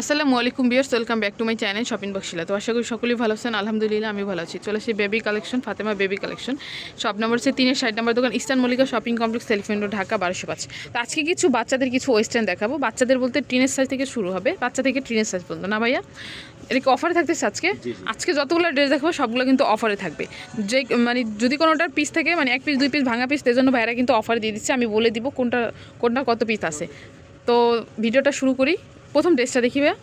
আসসালামু আলাইকুম বিয়ার্স welcome back to my channel shopping বক্সিলা তো আশা করি সকলেই ভালো আছেন আলহামদুলিল্লাহ আমি ভালো আছি। চলে আসি baby collection Fatema baby collection. Shop number হচ্ছে তিনের ষাট নম্বর দোকান ইস্টার্ন মল্লিকা শপিং কমপ্লেক্স সেলফিন রোড ঢাকা বারোশো পাঁচ। তো আজকে কিছু বাচ্চাদের কিছু ওয়েস্টার্ন দেখাবো। বাচ্চাদের বলতে টিনের সাইজ থেকে শুরু হবে বাচ্চা থেকে টিনের সাইজ পর্যন্ত। না ভাইয়া? এটা কি অফারে থাকতেছে আজকে? আজকে যতগুলো ড্রেস দেখাবো সবগুলো কিন্তু অফারে থাকবে। যে মানে যদি কোনোটার পিস থাকে মানে এক পিস দুই পিস ভাঙা পিস জন্য ভাইরা কিন্তু অফার দিয়ে দিচ্ছে। আমি বলে দিব কোনটা কোনটা কত পিস আছে। তো ভিডিওটা শুরু করি। প্রথম ড্রেসটা দেখি ভাইয়া।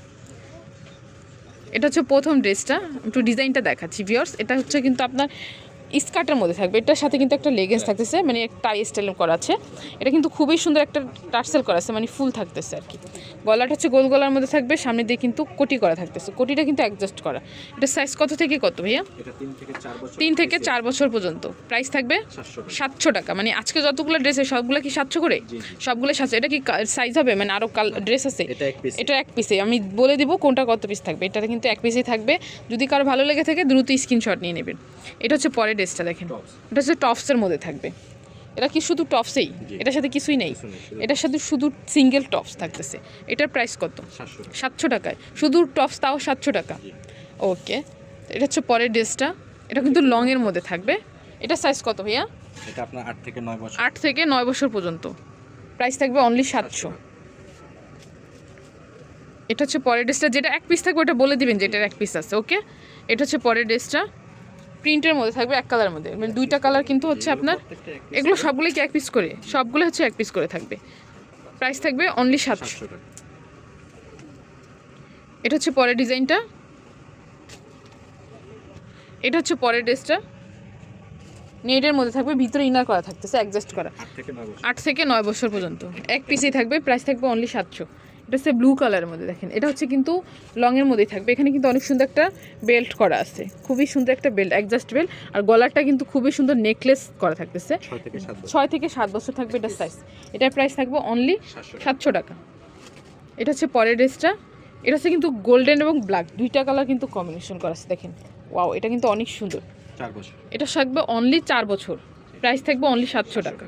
এটা হচ্ছে প্রথম ড্রেসটা। একটু ডিজাইনটা দেখাচ্ছি ভিওর্স এটা হচ্ছে কিন্তু আপনার স্কার্টের মধ্যে থাকবে। এটার সাথে কিন্তু একটা লেগেন্স থাকতেছে মানে টাই স্টাইল করা আছে। এটা কিন্তু খুবই সুন্দর একটা টার্সেল করা আছে মানে ফুল থাকতেছে আর কি। গলাটা হচ্ছে গোল গলার মধ্যে থাকবে সামনে দিয়ে কিন্তু কোটি করা থাকতেছে। কোটিটা কিন্তু অ্যাডজাস্ট করা। এটা সাইজ কত থেকে কত ভাইয়া? তিন থেকে চার বছর পর্যন্ত। প্রাইস থাকবে সাতশো টাকা। মানে আজকে যতগুলো ড্রেস সবগুলো কি সাতশো করে? সবগুলো সাতশো। এটা কি সাইজ হবে? মানে আরও কাল ড্রেস আছে? এটা এক এটা এক পিসে আমি বলে দিব কোনটা কত পিস থাকবে। এটা কিন্তু এক পিসেই থাকবে। যদি কারও ভালো লেগে থাকে দ্রুত স্ক্রিনশট নিয়ে নেবেন। এটা হচ্ছে পরের ড্রেসটা দেখেন। এটা হচ্ছে টপসের মধ্যে থাকবে। এটা কি শুধু টপসেই এটার সাথে কিছুই নেই। শুধু এটার সাথে শুধু সিঙ্গেল টপস থাকতেছে। এটার প্রাইস কত? সাতশো সাতশো টাকায়। শুধু টপস তাও সাতশো টাকা। ওকে এটা হচ্ছে পরের ড্রেসটা। এটা কিন্তু লংয়ের মধ্যে থাকবে। এটা সাইজ কত ভাইয়া? এটা আপনার আট থেকে নয় বছর। আট থেকে নয় বছর পর্যন্ত। প্রাইস থাকবে অনলি সাতশো। এটা হচ্ছে পরের ড্রেসটা। যেটা এক পিস থাকবে ওটা বলে দিবেন যেটার এক পিস আছে। ওকে এটা হচ্ছে পরের ড্রেসটা। প্রিন্টের মধ্যে থাকবে এক কালার মধ্যে। মানে দুইটা কালার কিন্তু হচ্ছে আপনার এগুলো সবগুলোই কি এক পিস করে? সবগুলো হচ্ছে এক পিস করে থাকবে। প্রাইস থাকবে অনলি সাতশো। এটা হচ্ছে পরের ডিজাইনটা। এটা হচ্ছে পরের ড্রেসটা। নেটের মধ্যে থাকবে ভিতরে ইনার করা থাকতেছে অ্যাডজাস্ট করা। আট থেকে নয় বছর। পর্যন্ত। এক পিসেই থাকবে প্রাইস থাকবে অনলি সাতশো। এটা হচ্ছে ব্লু কালারের মধ্যে দেখেন। এটা হচ্ছে কিন্তু লংয়ের মধ্যেই থাকবে। এখানে কিন্তু অনেক সুন্দর একটা বেল্ট করা আছে। খুবই সুন্দর একটা বেল্ট অ্যাডজাস্ট বেল্ট আর গলারটা কিন্তু খুবই সুন্দর নেকলেস করা থাকতেছে। ছয় থেকে সাত বছর। থাকবে এটার সাইজ এটার প্রাইস থাকবে অনলি সাতশো টাকা। এটা হচ্ছে পরের ড্রেসটা এটা হচ্ছে কিন্তু গোল্ডেন এবং ব্ল্যাক দুইটা কালার কিন্তু কম্বিনেশন করা আছে। দেখেন ওয়াও এটা কিন্তু অনেক সুন্দর। চার বছর। এটা থাকবে অনলি চার বছর। প্রাইস থাকবে অনলি সাতশো টাকা।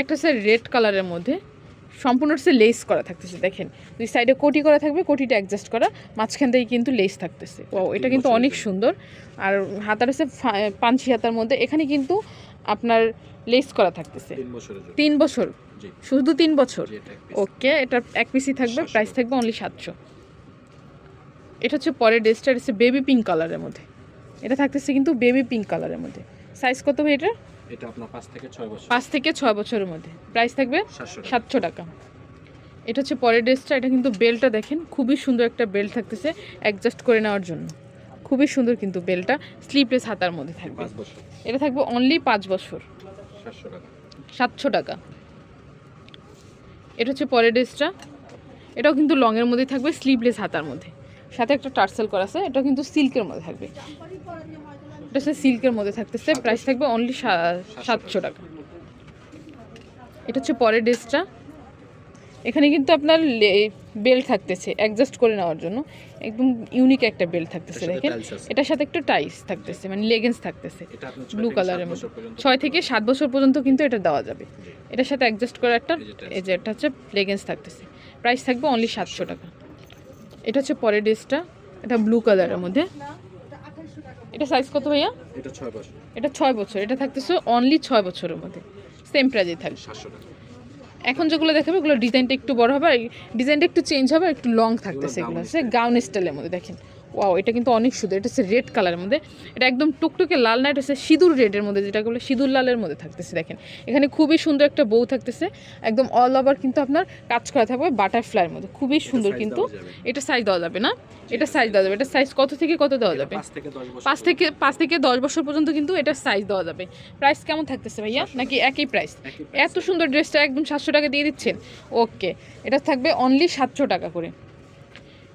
একটা হচ্ছে রেড কালারের মধ্যে। সম্পূর্ণ হচ্ছে লেস করা থাকতেছে দেখেন। দুই সাইডে কোটি করা থাকবে কোটিটা অ্যাডজাস্ট করা মাঝখান থেকে কিন্তু লেস থাকতেছে। ও এটা কিন্তু অনেক সুন্দর। আর হাতার হচ্ছে পাঞ্চি হাতার মধ্যে এখানে কিন্তু আপনার লেস করা থাকতেছে। তিন বছর? শুধু তিন বছর। ওকে এটা এক পিসই থাকবে প্রাইস থাকবে অনলি সাতশো। এটা হচ্ছে পরের ড্রেসটা হচ্ছে বেবি পিঙ্ক কালারের মধ্যে। এটা থাকতেছে কিন্তু বেবি পিঙ্ক কালারের মধ্যে। সাইজ কত হবে এটা এটা আপনার পাঁচ থেকে ছয় বছর। পাঁচ থেকে ছয় বছরের মধ্যে। প্রাইস থাকবে সাতশো টাকা। এটা হচ্ছে পরের ড্রেসটা এটা কিন্তু বেলটা দেখেন খুবই সুন্দর একটা বেল্ট থাকতেছে অ্যাডজাস্ট করে নেওয়ার জন্য। খুবই সুন্দর কিন্তু বেলটা স্লিপলেস হাতার মধ্যে থাকবে। এটা থাকবে অনলি পাঁচ বছর। সাতশো টাকা। এটা হচ্ছে পরের ড্রেসটা। এটাও কিন্তু লংয়ের মধ্যে থাকবে স্লিভলেস হাতার মধ্যে। সাথে একটা টার্সেল করা আছে এটা কিন্তু সিল্কের মধ্যে থাকবে। এটা হচ্ছে সিল্কের মধ্যে থাকতেছে। প্রাইস থাকবে অনলি সাতশো। টাকা। এটা হচ্ছে পরের ড্রেসটা। এখানে কিন্তু আপনার বেল্ট থাকতেছে অ্যাডজাস্ট করে নেওয়ার জন্য। একদম ইউনিক একটা বেল্ট থাকতেছে দেখেন। এটার সাথে একটু টাইস থাকতেছে মানে লেগেন্স থাকতেছে। ব্লু কালারের মধ্যে। ছয় থেকে সাত বছর পর্যন্ত কিন্তু এটা দেওয়া যাবে। এটার সাথে অ্যাডজাস্ট করা একটা এই যে এই যে এটা হচ্ছে লেগেন্স থাকতেছে। প্রাইস থাকবে অনলি সাতশো টাকা। এটা হচ্ছে পরের ড্রেসটা। এটা ব্লু কালারের মধ্যে। এটা সাইজ কত ভাইয়া? এটা ছয় বছর। এটা ছয় বছর। এটা থাকতেছে অনলি ছয় বছরের মধ্যে। সেম প্রাইজে থাকবে। সাতশো টাকা। এখন যেগুলো দেখাবে ওগুলো ডিজাইনটা একটু বড় হবে আর ডিজাইনটা একটু চেঞ্জ হবে আর একটু লং থাকতেছে এগুলো। সে গাউন স্টাইলের মধ্যে দেখেন। ওয়াও এটা কিন্তু অনেক সুন্দর। এটা হচ্ছে রেড কালারের মধ্যে। এটা একদম টুকটুকে লাল না এটা হচ্ছে সিঁদুর রেডের মধ্যে যেটা বলে সিঁদুর লালের মধ্যে থাকতেছে দেখেন। এখানে খুবই সুন্দর একটা বউ থাকতেছে। একদম অল ওভার কিন্তু আপনার কাজ করা থাকবে বাটারফ্লাইয়ের মধ্যে। খুবই সুন্দর কিন্তু। এটা সাইজ দেওয়া যাবে না। এটা সাইজ দেওয়া যাবে। এটা সাইজ কত থেকে কত দেওয়া যাবে? পাঁচ থেকে পাঁচ থেকে পাঁচ থেকে দশ বছর পর্যন্ত কিন্তু এটা সাইজ দেওয়া যাবে। প্রাইস কেমন থাকতেছে ভাইয়া? নাকি একই প্রাইস এত সুন্দর ড্রেসটা একদম সাতশো টাকা দিয়ে দিচ্ছেন। ওকে এটা থাকবে অনলি সাতশো টাকা করে।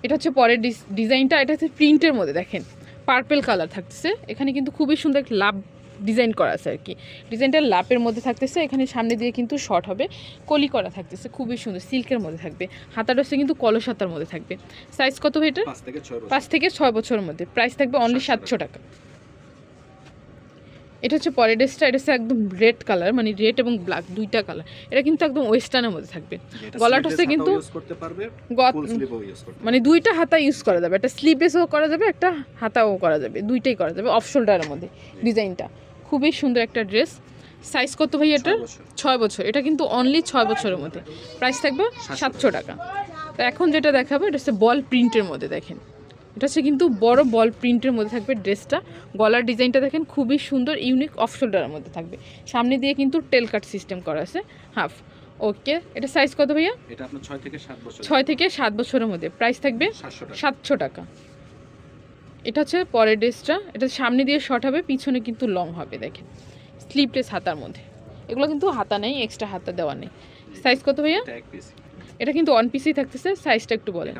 এটা হচ্ছে পরের ডিস- ডিজাইনটা এটা হচ্ছে প্রিন্টের মধ্যে দেখেন। পার্পেল কালার থাকতেছে। এখানে কিন্তু খুবই সুন্দর একটা লাভ ডিজাইন করা আছে আর কি। ডিজাইনটা লাপের মধ্যে থাকতেছে এখানে সামনে দিয়ে কিন্তু শর্ট হবে। কলি করা থাকতেছে খুবই সুন্দর সিল্কের মধ্যে থাকবে। হাতাটা হচ্ছে কিন্তু কলস হাতার মধ্যে থাকবে। সাইজ কত এটা? পাঁচ থেকে ছয় বছর। পাঁচ থেকে ছয় বছরের মধ্যে। প্রাইস থাকবে অনলি সাতশো টাকা। এটা হচ্ছে পরের ড্রেসটা এটা হচ্ছে একদম রেড কালার মানে রেড এবং ব্ল্যাক দুইটা কালার এটা কিন্তু একদম ওয়েস্টার্নের মধ্যে থাকবে। গলাটা হচ্ছে কিন্তু মানে দুইটা হাতা ইউজ করা যাবে একটা স্লিভলেসও করা যাবে একটা হাতাও করা যাবে দুইটাই করা যাবে অফ শোল্ডারের মধ্যে ডিজাইনটা। খুবই সুন্দর একটা ড্রেস। সাইজ কত ভাই এটার। ছয় বছর। এটা কিন্তু অনলি ছয় বছরের মধ্যে। প্রাইস থাকবে সাতশো। টাকা। তো এখন যেটা দেখাবো এটা হচ্ছে বল প্রিন্টের মধ্যে দেখেন। এটা হচ্ছে কিন্তু বড় বল প্রিন্টের মধ্যে থাকবে ড্রেসটা। গলার ডিজাইনটা দেখেন খুবই সুন্দর ইউনিক অফ শোল্ডারের মধ্যে থাকবে। সামনে দিয়ে কিন্তু টেল কাট সিস্টেম করা আছে হাফ ওকে এটা সাইজ কত ভাইয়া? এটা আপনার ছয় থেকে সাত বছর ছয় থেকে সাত বছরের মধ্যে। প্রাইস থাকবে সাতশো টাকা। সাতশো টাকা। এটা হচ্ছে পরের ড্রেসটা। এটা সামনে দিয়ে শর্ট হবে পিছনে কিন্তু লং হবে দেখেন। স্লিপলেস হাতার মধ্যে। এগুলো কিন্তু হাতা নেই এক্সট্রা হাতা দেওয়া নেই। সাইজ কত ভাইয়া? এটা কিন্তু ওয়ান পিসই থাকতেছে সাইজটা একটু বলেন।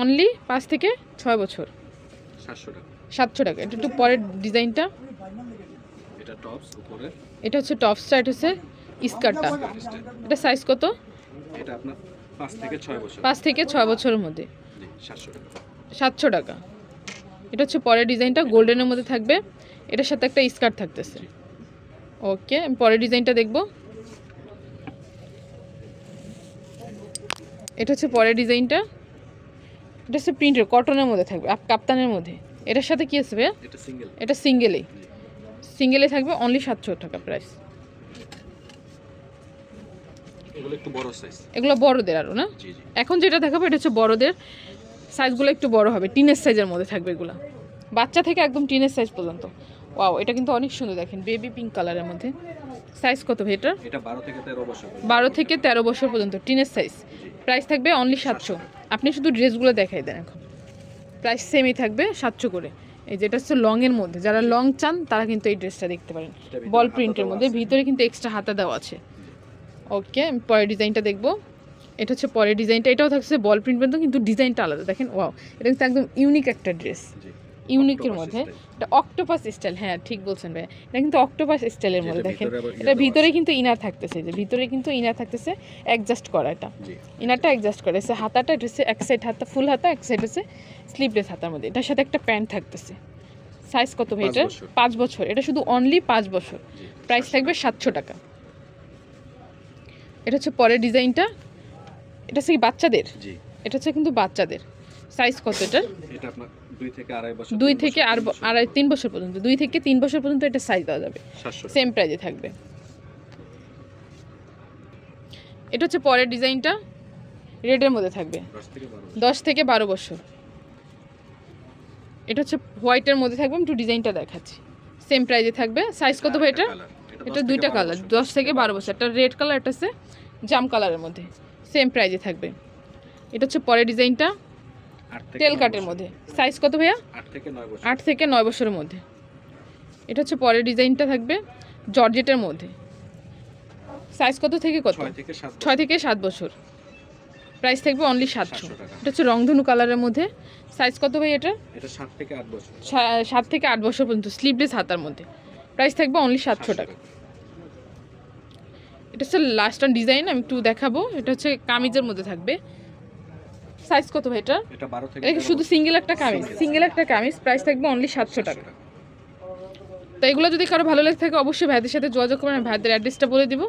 অনলি পাঁচ থেকে ছয় বছর। সাতশো টাকা। এটা একটু পরের ডিজাইনটা। এটা হচ্ছে টপসটা এটা হচ্ছে স্কার্টটা এটা সাইজ কত? এটা পাঁচ থেকে ছয় বছর। পাঁচ থেকে ছয় বছরের মধ্যে। সাতশো টাকা। এটা হচ্ছে পরের ডিজাইনটা গোল্ডেনের মধ্যে থাকবে। এটার সাথে একটা স্কার্ট থাকতেছে। ওকে আমি পরের ডিজাইনটা দেখব। এটা হচ্ছে পরের ডিজাইনটা। এটা হচ্ছে প্রিন্টের কটনের মধ্যে থাকবে কাপ্তানের মধ্যে। এটার সাথে কি আসবে এটা সিঙ্গেল এটা সিঙ্গেলেই সিঙ্গেলে থাকবে অনলি সাতশো টাকা প্রাইস এগুলো বড়দের আরও না? এখন যেটা দেখাবো এটা হচ্ছে বড়দের। সাইজগুলো একটু বড় হবে টিনের সাইজের মধ্যে থাকবে এগুলো। বাচ্চা থেকে একদম টিনের সাইজ পর্যন্ত। ওয়াও এটা কিন্তু অনেক সুন্দর দেখেন বেবি পিঙ্ক কালারের মধ্যে। সাইজ কত ভাই এটা বারো থেকে তেরো বছর। বারো থেকে তেরো বছর পর্যন্ত টিনের সাইজ প্রাইস থাকবে অনলি সাতশো। আপনি শুধু ড্রেসগুলো দেখাই দেন এখন। প্রাইস সেমই থাকবে সাতশো করে। এই যেটা হচ্ছে লংয়ের মধ্যে। যারা লং চান তারা কিন্তু এই ড্রেসটা দেখতে পারেন। বল প্রিন্টের মধ্যে। ভিতরে কিন্তু এক্সট্রা হাতা দেওয়া আছে। ওকে পরের ডিজাইনটা দেখব। এটা হচ্ছে পরের ডিজাইনটা। এটাও থাকছে বল প্রিন্ট পর্যন্ত কিন্তু ডিজাইনটা আলাদা। দেখেন ওয়াও এটা কিন্তু একদম ইউনিক একটা ড্রেস ইউনিকের মধ্যে। এটা অক্টোপাস স্টাইল হ্যাঁ ঠিক বলছেন ভাই এটা কিন্তু অক্টোপাস স্টাইলের মধ্যে দেখেন। এটা ভিতরে কিন্তু ইনার থাকতেছে যে ভিতরে কিন্তু ইনার থাকতেছে অ্যাডজাস্ট করা এটা। ইনারটা অ্যাডজাস্ট করে সে হাতাটা হচ্ছে এক সাইড হাতা ফুল হাতা এক সাইড হচ্ছে স্লিভলেস হাতার মধ্যে। এটার সাথে একটা প্যান্ট থাকতেছে। সাইজ কত ভাই এটা। পাঁচ বছর। এটা শুধু অনলি পাঁচ বছর। প্রাইস থাকবে সাতশো টাকা। এটা হচ্ছে পরের ডিজাইনটা এটা হচ্ছে কি বাচ্চাদের? এটা হচ্ছে কিন্তু বাচ্চাদের। সাইজ কত এটার? এটা আপনার দুই থেকে আর তিন বছর। আড়াই তিন বছর। পর্যন্ত দুই থেকে তিন বছর পর্যন্ত এটা সাইজ দেওয়া যাবে। সেম প্রাইজে থাকবে। এটা হচ্ছে পরের ডিজাইনটা। রেডের মধ্যে থাকবে। দশ থেকে বারো বছর। এটা হচ্ছে হোয়াইটের মধ্যে থাকবে আমি একটু ডিজাইনটা দেখাচ্ছি। সেম প্রাইজে থাকবে। সাইজ কত ভাই এটা? এটা দুইটা কালার। দশ থেকে বারো বছর। একটা রেড কালার একটা হচ্ছে জাম কালারের মধ্যে। সেম প্রাইজে থাকবে। এটা হচ্ছে পরের ডিজাইনটা। টেল কাটের মধ্যে। সাইজ কত ভাইয়া? আট থেকে নয় বছরের মধ্যে। এটা হচ্ছে পরের ডিজাইনটা থাকবে জর্জেটের মধ্যে। সাইজ কত থেকে কত? ছয় থেকে সাত বছর। প্রাইস থাকবে অনলি সাতশো। এটা হচ্ছে রংধনু কালারের মধ্যে। সাইজ কত ভাই এটা? সাত থেকে আট বছর। সাত থেকে আট বছর পর্যন্ত স্লিভলেস হাতার মধ্যে। প্রাইস থাকবে অনলি সাতশো টাকা। এটা হচ্ছে লাস্ট ডিজাইন আমি একটু দেখাবো। এটা হচ্ছে কামিজের মধ্যে থাকবে। সাইজ কত ভাই এটা? এটা বারো থেকে এটা শুধু সিঙ্গেল একটা কামিজ? সিঙ্গেল। একটা কামিজ প্রাইস থাকবে অনলি সাতশো টাকা। তো এগুলো যদি কারও ভালো লেগে থাকে অবশ্যই ভাইদের সাথে যোগাযোগ করবেন। ভাইদের অ্যাড্রেসটা বলে দিব।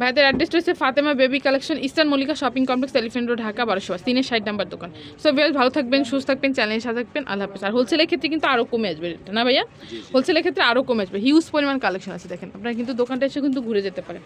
ভাইদের অ্যাড্রেসটা হচ্ছে Fatema baby collection eastern Mallika shopping complex elephant road Dhaka বারোশো পাঁচ। তিনের ষাট নাম্বার দোকান। সো বেশ ভালো থাকবেন সুস্থ থাকবেন চ্যালেঞ্জ সাথে থাকবেন। আল্লাহ হাফিজ। আর হোলসেলের ক্ষেত্রে কিন্তু আরও কমে আসবে রেটটা না ভাইয়া। হোলসেলের ক্ষেত্রে আরও কমে আসবে। হিউজ পরিমাণ কালেকশন আছে দেখেন। আপনারা কিন্তু দোকানটা এসে কিন্তু ঘুরে যেতে পারেন।